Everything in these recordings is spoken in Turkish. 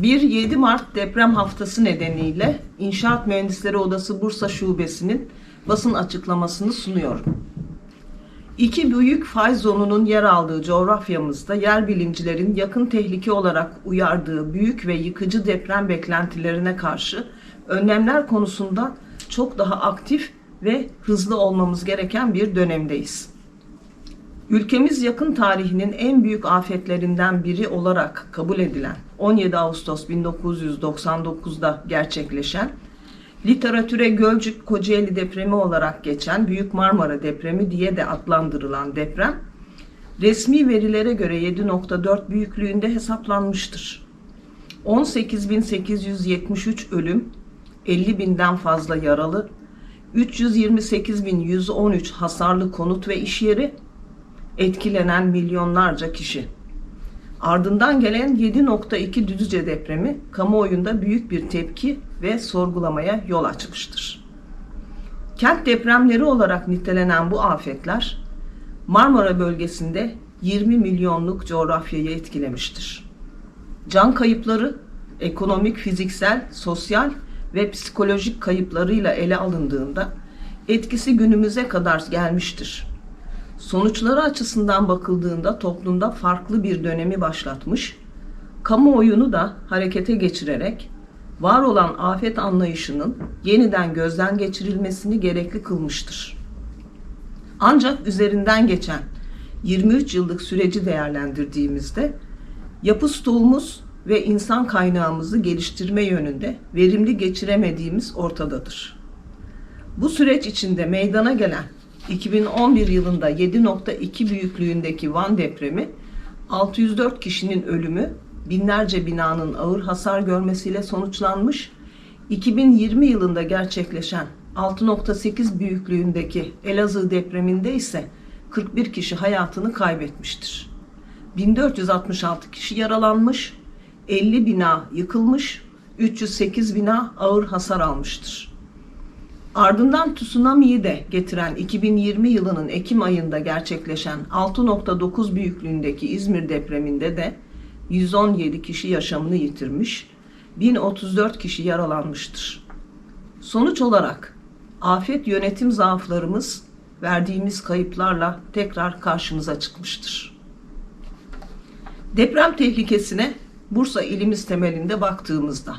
1-7 Mart deprem haftası nedeniyle İnşaat Mühendisleri Odası Bursa Şubesi'nin basın açıklamasını sunuyorum. İki büyük fay zonunun yer aldığı coğrafyamızda yer bilimcilerin yakın tehlike olarak uyardığı büyük ve yıkıcı deprem beklentilerine karşı önlemler konusunda çok daha aktif ve hızlı olmamız gereken bir dönemdeyiz. Ülkemiz yakın tarihinin en büyük afetlerinden biri olarak kabul edilen 17 Ağustos 1999'da gerçekleşen literatüre Gölcük Kocaeli depremi olarak geçen Büyük Marmara depremi diye de adlandırılan deprem resmi verilere göre 7.4 büyüklüğünde hesaplanmıştır. 18.873 ölüm, 50 binden fazla yaralı, 328.113 hasarlı konut ve iş yeri, etkilenen milyonlarca kişi. Ardından gelen 7.2 Düzce depremi kamuoyunda büyük bir tepki ve sorgulamaya yol açmıştır. Kent depremleri olarak nitelenen bu afetler Marmara bölgesinde 20 milyonluk coğrafyayı etkilemiştir. Can kayıpları ekonomik, fiziksel, sosyal ve psikolojik kayıplarıyla ele alındığında etkisi günümüze kadar gelmiştir. Sonuçları açısından bakıldığında toplumda farklı bir dönemi başlatmış, kamuoyunu da harekete geçirerek var olan afet anlayışının yeniden gözden geçirilmesini gerekli kılmıştır. Ancak üzerinden geçen 23 yıllık süreci değerlendirdiğimizde yapı stoğumuz ve insan kaynağımızı geliştirme yönünde verimli geçiremediğimiz ortadadır. Bu süreç içinde meydana gelen 2011 yılında 7.2 büyüklüğündeki Van depremi 604 kişinin ölümü, binlerce binanın ağır hasar görmesiyle sonuçlanmış. 2020 yılında gerçekleşen 6.8 büyüklüğündeki Elazığ depreminde ise 41 kişi hayatını kaybetmiştir. 1466 kişi yaralanmış, 50 bina yıkılmış, 308 bina ağır hasar almıştır. Ardından tsunami'yi de getiren 2020 yılının Ekim ayında gerçekleşen 6.9 büyüklüğündeki İzmir depreminde de 117 kişi yaşamını yitirmiş, 1034 kişi yaralanmıştır. Sonuç olarak afet yönetim zaaflarımız verdiğimiz kayıplarla tekrar karşımıza çıkmıştır. Deprem tehlikesine Bursa ilimiz temelinde baktığımızda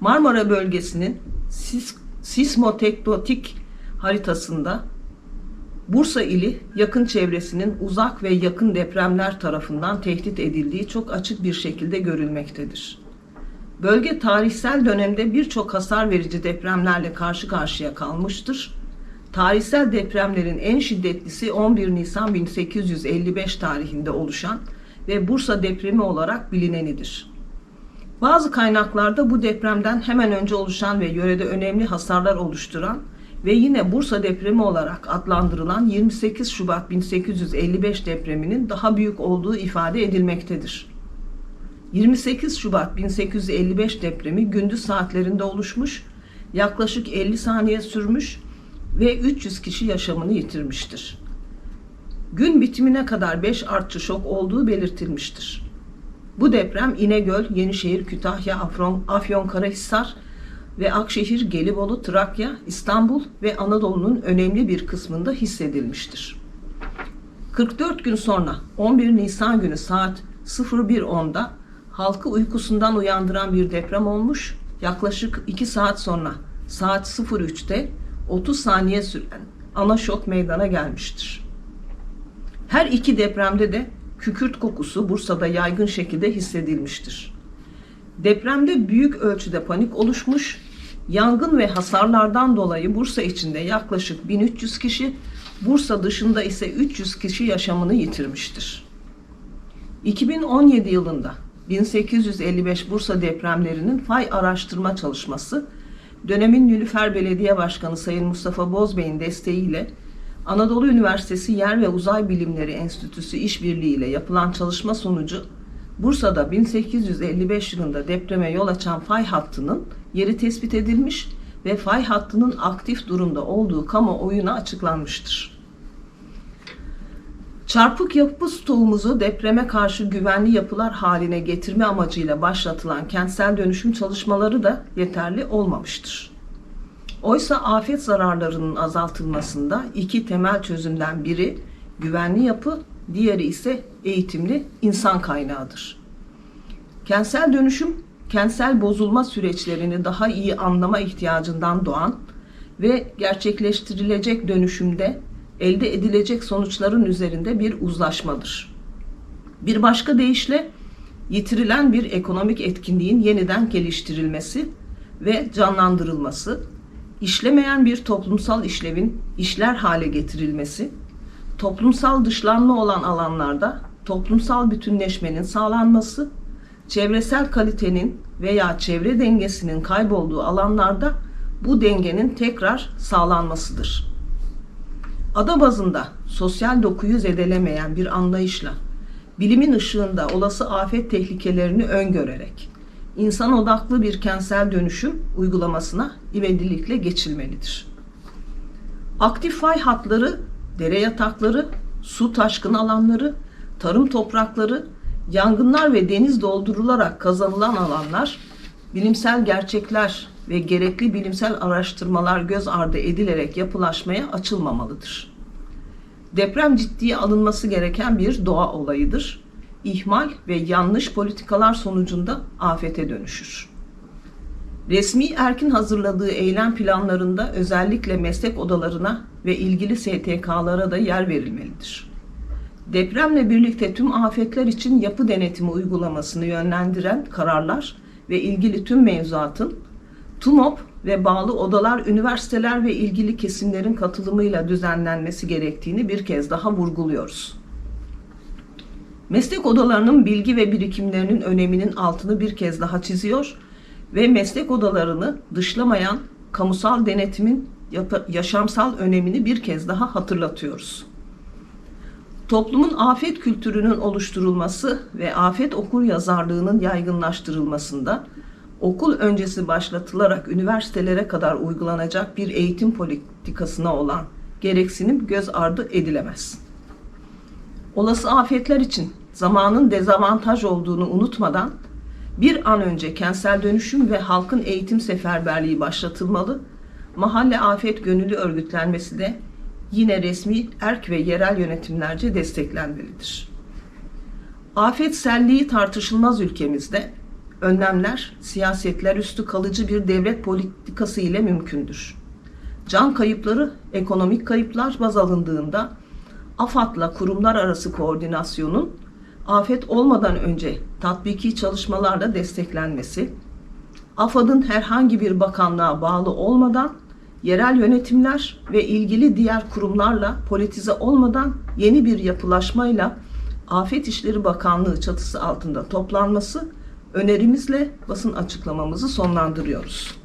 Marmara bölgesinin sis sismotektonik haritasında Bursa ili yakın çevresinin uzak ve yakın depremler tarafından tehdit edildiği çok açık bir şekilde görülmektedir. Bölge tarihsel dönemde birçok hasar verici depremlerle karşı karşıya kalmıştır. Tarihsel depremlerin en şiddetlisi 11 Nisan 1855 tarihinde oluşan ve Bursa depremi olarak bilinenidir. Bazı kaynaklarda bu depremden hemen önce oluşan ve yörede önemli hasarlar oluşturan ve yine Bursa depremi olarak adlandırılan 28 Şubat 1855 depreminin daha büyük olduğu ifade edilmektedir. 28 Şubat 1855 depremi gündüz saatlerinde oluşmuş, yaklaşık 50 saniye sürmüş ve 300 kişi yaşamını yitirmiştir. Gün bitimine kadar 5 artçı şok olduğu belirtilmiştir. Bu deprem İnegöl, Yenişehir, Kütahya, Afron, Afyonkarahisar ve Akşehir, Gelibolu, Trakya, İstanbul ve Anadolu'nun önemli bir kısmında hissedilmiştir. 44 gün sonra 11 Nisan günü saat 01.10'da halkı uykusundan uyandıran bir deprem olmuş. Yaklaşık 2 saat sonra saat 03'te 30 saniye süren ana şok meydana gelmiştir. Her iki depremde de kükürt kokusu Bursa'da yaygın şekilde hissedilmiştir. Depremde büyük ölçüde panik oluşmuş, yangın ve hasarlardan dolayı Bursa içinde yaklaşık 1300 kişi, Bursa dışında ise 300 kişi yaşamını yitirmiştir. 2017 yılında 1855 Bursa depremlerinin fay araştırma çalışması, dönemin Nülüfer Belediye Başkanı Sayın Mustafa Bozbey'in desteğiyle Anadolu Üniversitesi Yer ve Uzay Bilimleri Enstitüsü işbirliği ile yapılan çalışma sonucu Bursa'da 1855 yılında depreme yol açan fay hattının yeri tespit edilmiş ve fay hattının aktif durumda olduğu kamuoyuna açıklanmıştır. Çarpık yapı stoğumuzu depreme karşı güvenli yapılar haline getirme amacıyla başlatılan kentsel dönüşüm çalışmaları da yeterli olmamıştır. Oysa afet zararlarının azaltılmasında iki temel çözümden biri güvenli yapı, diğeri ise eğitimli insan kaynağıdır. Kentsel dönüşüm, kentsel bozulma süreçlerini daha iyi anlama ihtiyacından doğan ve gerçekleştirilecek dönüşümde elde edilecek sonuçların üzerinde bir uzlaşmadır. Bir başka deyişle yitirilen bir ekonomik etkinliğin yeniden geliştirilmesi ve canlandırılması, işlemeyen bir toplumsal işlevin işler hale getirilmesi, toplumsal dışlanma olan alanlarda toplumsal bütünleşmenin sağlanması, çevresel kalitenin veya çevre dengesinin kaybolduğu alanlarda bu dengenin tekrar sağlanmasıdır. Ada bazında sosyal dokuyu zedelemeyen bir anlayışla, bilimin ışığında olası afet tehlikelerini öngörerek, insan odaklı bir kentsel dönüşüm uygulamasına ivedilikle geçilmelidir. Aktif fay hatları, dere yatakları, su taşkın alanları, tarım toprakları, yangınlar ve deniz doldurularak kazanılan alanlar, bilimsel gerçekler ve gerekli bilimsel araştırmalar göz ardı edilerek yapılaşmaya açılmamalıdır. Deprem ciddiye alınması gereken bir doğa olayıdır. İhmal ve yanlış politikalar sonucunda afete dönüşür. Resmi Erkin hazırladığı eylem planlarında özellikle meslek odalarına ve ilgili STK'lara da yer verilmelidir. Depremle birlikte tüm afetler için yapı denetimi uygulamasını yönlendiren kararlar ve ilgili tüm mevzuatın TUMOP ve bağlı odalar, üniversiteler ve ilgili kesimlerin katılımıyla düzenlenmesi gerektiğini bir kez daha vurguluyoruz. Meslek odalarının bilgi ve birikimlerinin öneminin altını bir kez daha çiziyor ve meslek odalarını dışlamayan kamusal denetimin yaşamsal önemini bir kez daha hatırlatıyoruz. Toplumun afet kültürünün oluşturulması ve afet okur yazarlığının yaygınlaştırılmasında okul öncesi başlatılarak üniversitelere kadar uygulanacak bir eğitim politikasına olan gereksinim göz ardı edilemez. Olası afetler için zamanın dezavantaj olduğunu unutmadan bir an önce kentsel dönüşüm ve halkın eğitim seferberliği başlatılmalı, mahalle afet gönüllü örgütlenmesi de yine resmi erk ve yerel yönetimlerce desteklenmelidir. Afet selliği tartışılmaz ülkemizde önlemler, siyasetler üstü kalıcı bir devlet politikası ile mümkündür. Can kayıpları, ekonomik kayıplar baz alındığında AFAD'la kurumlar arası koordinasyonun afet olmadan önce tatbiki çalışmalarla desteklenmesi, AFAD'ın herhangi bir bakanlığa bağlı olmadan yerel yönetimler ve ilgili diğer kurumlarla politize olmadan yeni bir yapılaşmayla Afet İşleri Bakanlığı çatısı altında toplanması önerimizle basın açıklamamızı sonlandırıyoruz.